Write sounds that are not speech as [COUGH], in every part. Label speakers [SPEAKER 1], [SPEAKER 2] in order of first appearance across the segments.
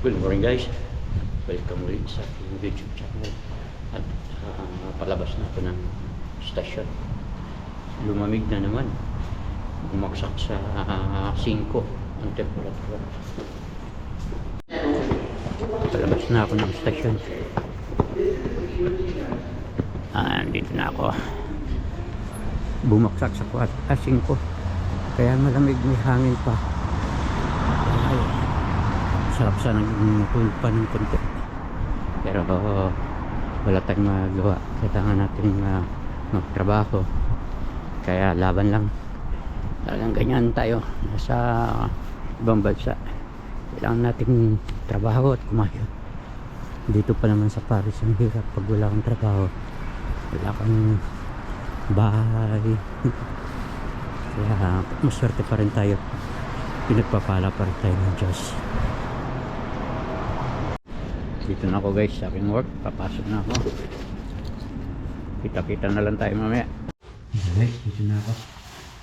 [SPEAKER 1] morning guys. Welcome ulit sa aking YouTube channel. At ah, palabas na ako ng stasyon. Lumamig na naman. Bumaksak sa ah, 5 ang temperatura. Palabas na ako ng stasyon. Ah, dito na ako. Bumaksak sa 4, ah, 5. Kaya malamig may hangin pa. Sarap sana tulog pa ng konti. Pero wala tayong magawa. Kailangan natin uh, magtrabaho. Kaya laban lang. Talagang ganyan tayo. Nasa ibang bansa. Kailangan nating trabaho at kumayo. Dito pa naman sa Paris ang hirap pag wala kang trabaho. Wala kang bahay. [LAUGHS] Kaya maswerte pa rin tayo. Pinagpapala pa rin tayo ng Diyos. Dito na ako guys sa aking work. Papasok na ako. Kita-kita na lang tayo mamaya. Guys, dito na ako.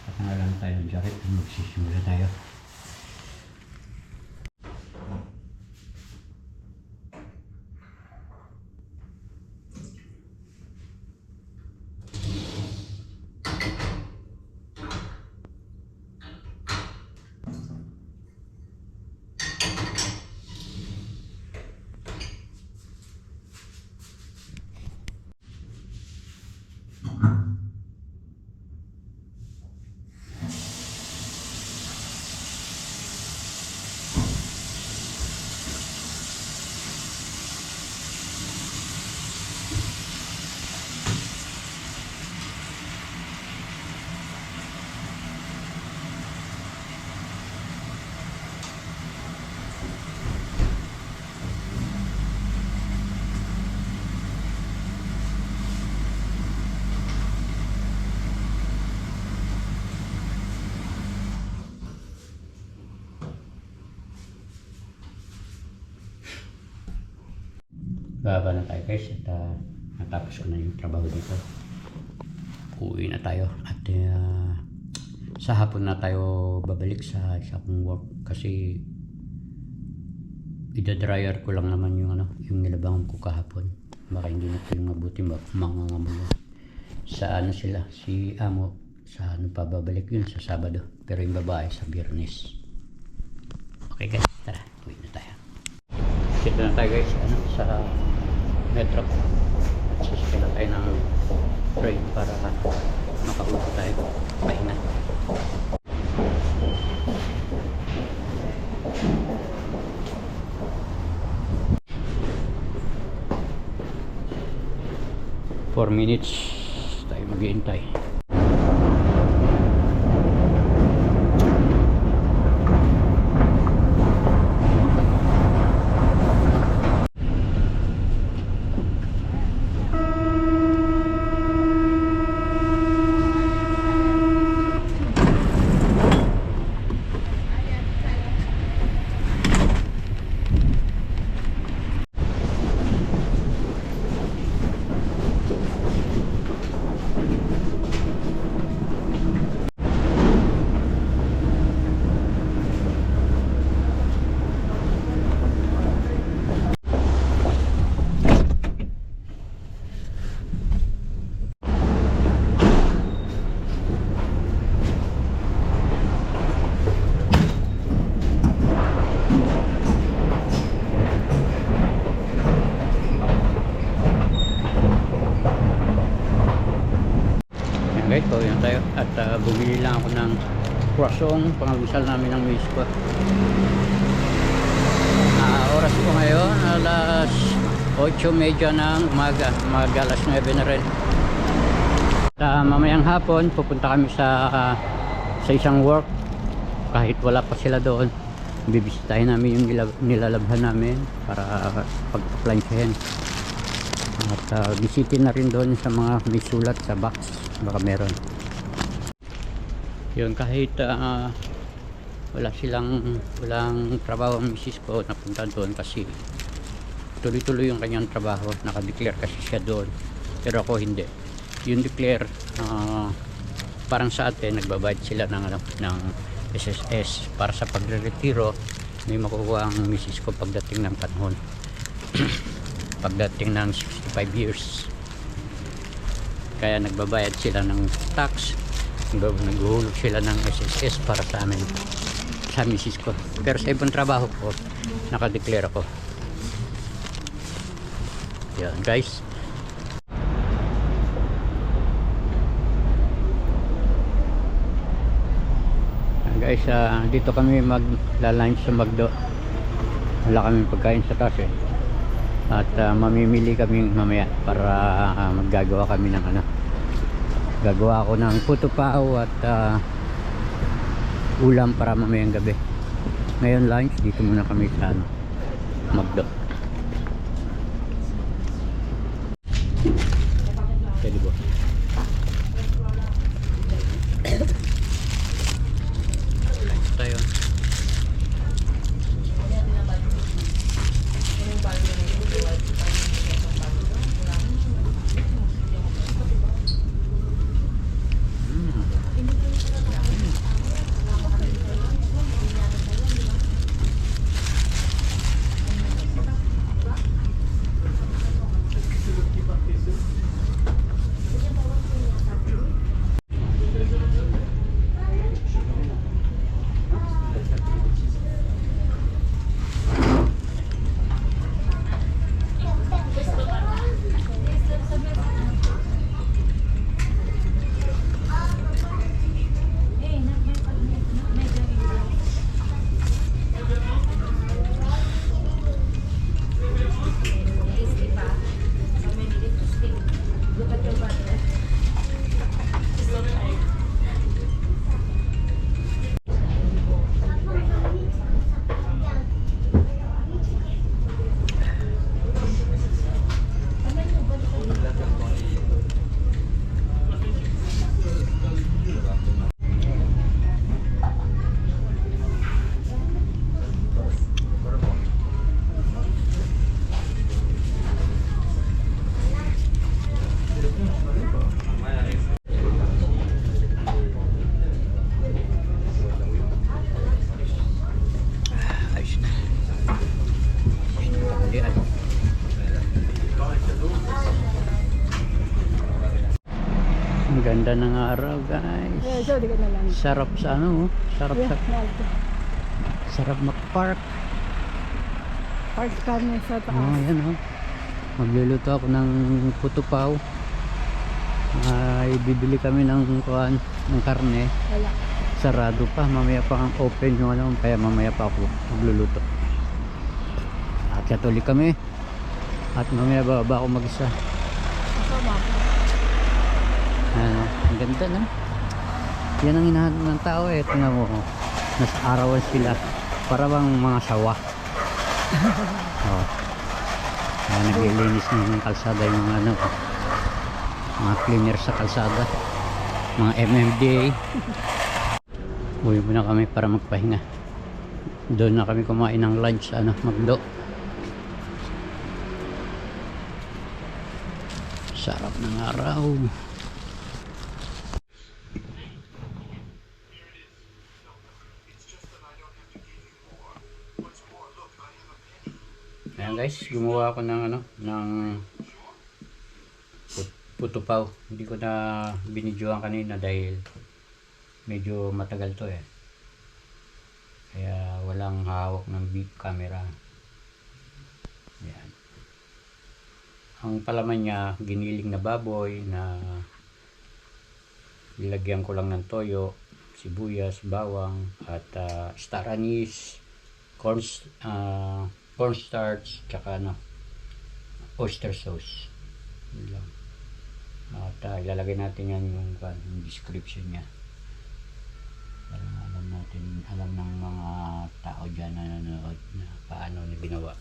[SPEAKER 1] Patanggalan tayo ng jacket. Magsisimula tayo. Baba na tayo guys at uh, natapos ko na yung trabaho dito. Uwi na tayo at uh, sa hapon na tayo babalik sa isa kong work kasi ida-dryer ko lang naman yung ano, yung nilabangan ko kahapon. Baka hindi na yung mabuti ba mangangamoy. Sa ano sila, si Amo sa ano pa babalik yun sa Sabado. Pero yung babae sa Biyernes. Okay guys, tara, uwi na tayo. Dito na tayo guys, ano, sa metro. Sasakyan na tayo ng train para makaupo tayo. Pahinga. Four minutes tayo maghihintay. Yan guys, so yan tayo. At uh, bumili lang ako ng croissant, pangalusal namin ng miss ko. Ah, oras ko ngayon, alas 8.30 ng umaga. Umaga alas 9 na rin. Sa mamayang hapon, pupunta kami sa ah, sa isang work. Kahit wala pa sila doon, bibisitahin namin yung nila- nilalabhan namin para pag-apply At uh, bisitin na rin doon sa mga may sulat sa box. Baka meron. Yun, kahit ah, wala silang, walang trabaho ang misis ko, napunta doon kasi tuloy-tuloy yung kanyang trabaho. Nakadeclare kasi siya doon. Pero ako hindi. Yung declare, ah, parang sa atin, nagbabayad sila ng, ano, ng SSS para sa pagre-retiro may makukuha ang misis ko pagdating ng panahon [CLEARS THROAT] pagdating ng 65 years kaya nagbabayad sila ng tax naghuhulog sila ng SSS para sa amin. Sa misis ko. Pero sa ibang trabaho ko nakadeclare ako. Yan guys. Guys ah, dito kami magla-lunch sa Magdo. Wala kami pagkain sa taas eh at ah, mamimili kami mamaya para ah, maggagawa kami ng ano gagawa ako ng puto pao at ah, ulam para mamayang gabi. Ngayon lunch dito muna kami sa ano, Magdo ganda ng araw guys. Sarap sa ano oh. sarap sa sarap mag-park.
[SPEAKER 2] Park kami sa
[SPEAKER 1] oh
[SPEAKER 2] taas.
[SPEAKER 1] yan oh. Magluluto ako ng puto pao ay bibili kami ng kuan ng karne.
[SPEAKER 2] Wala.
[SPEAKER 1] sarado pa. Mamaya pa ang open yung ano kaya mamaya pa ako magluluto. At katuloy kami. At mamaya baba ako mag-isa.
[SPEAKER 2] Kasama.
[SPEAKER 1] Ano ang ganda na yan ang hinahanap ng tao eh. Tingnan mo oh. nasa arawan sila. Para bang mga sawa. [LAUGHS] Oh. Kaya naglilinis ng kalsada yung mga ano mga cleaner sa kalsada. Mga MMDA uwi muna kami para magpahinga. Doon na kami kumain ng lunch ano magdo. Sarap ng araw Ayan guys, gumawa ako ng ano, ng put- puto paw. Hindi ko na binidyoan kanina dahil medyo matagal to eh. Kaya walang hawak ng big camera. Ayan. Ang palaman niya, giniling na baboy na nilagyan ko lang ng toyo, sibuyas, bawang, at ah, star anise, corn, uh, cornstarch, tsaka ano, oyster sauce. Yun lang. At ah, ilalagay natin yan yung, yung description niya. Para alam natin, alam ng mga tao dyan na nanonood na paano niya ginawa.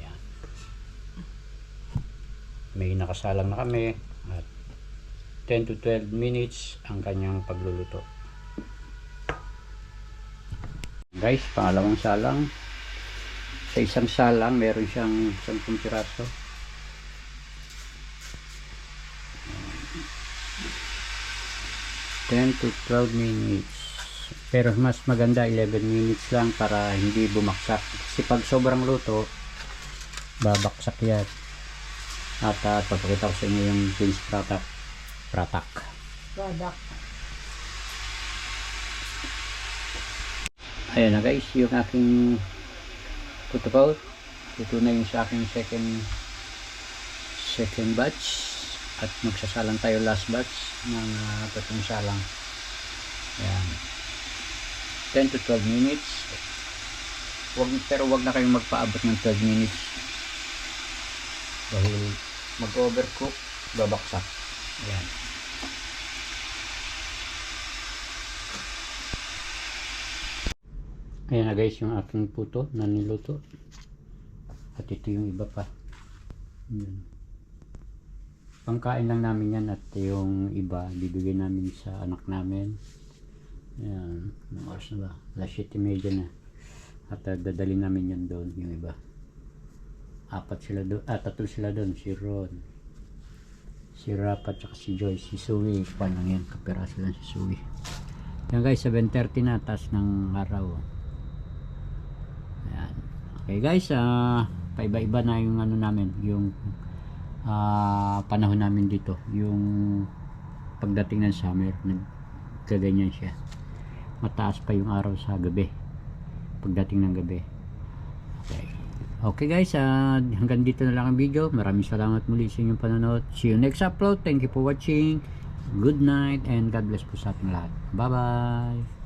[SPEAKER 1] Yan. May nakasalang na kami at 10 to 12 minutes ang kanyang pagluluto. Guys, pangalawang salang. Sa isang salang, meron siyang 10 piraso. Ten to 12 minutes. Pero mas maganda 11 minutes lang para hindi bumaksak. Kasi pag sobrang luto, babaksak yan. At uh, papakita ko sa inyo yung beans pratak. Pratak.
[SPEAKER 2] Product.
[SPEAKER 1] Ayan na guys, yung aking putukaw. Ito na yung sa aking second second batch. At magsasalang tayo last batch ng uh, tatong salang. Ayan. 10 to 12 minutes. Wag, pero wag na kayong magpaabot ng 12 minutes. Dahil mag-overcook, babaksak. Ayan. Ayan na guys yung aking puto na niluto. At ito yung iba pa. Yun. Pangkain lang namin yan at yung iba bibigay namin sa anak namin. Ayan. Anong oras na ba? Alas 7.30 na. At uh, dadali namin yan doon yung iba. Apat sila doon. Ah, tatlo sila doon. Si Ron. Si Rap at si Joyce. Si Suwi. Kwan lang yan. Kapiraso lang si Suwi. Yan guys, 7.30 na. Taas ng araw. Ayan. Okay guys, ah paiba-iba na yung ano namin, yung ah panahon namin dito. Yung pagdating ng summer, nagkaganyan siya. Mataas pa yung araw sa gabi. Pagdating ng gabi. Okay. Okay guys, ah hanggang dito na lang ang video. Maraming salamat muli sa inyong panonood. See you next upload. Thank you for watching. Good night and God bless po sa ating lahat. Bye-bye.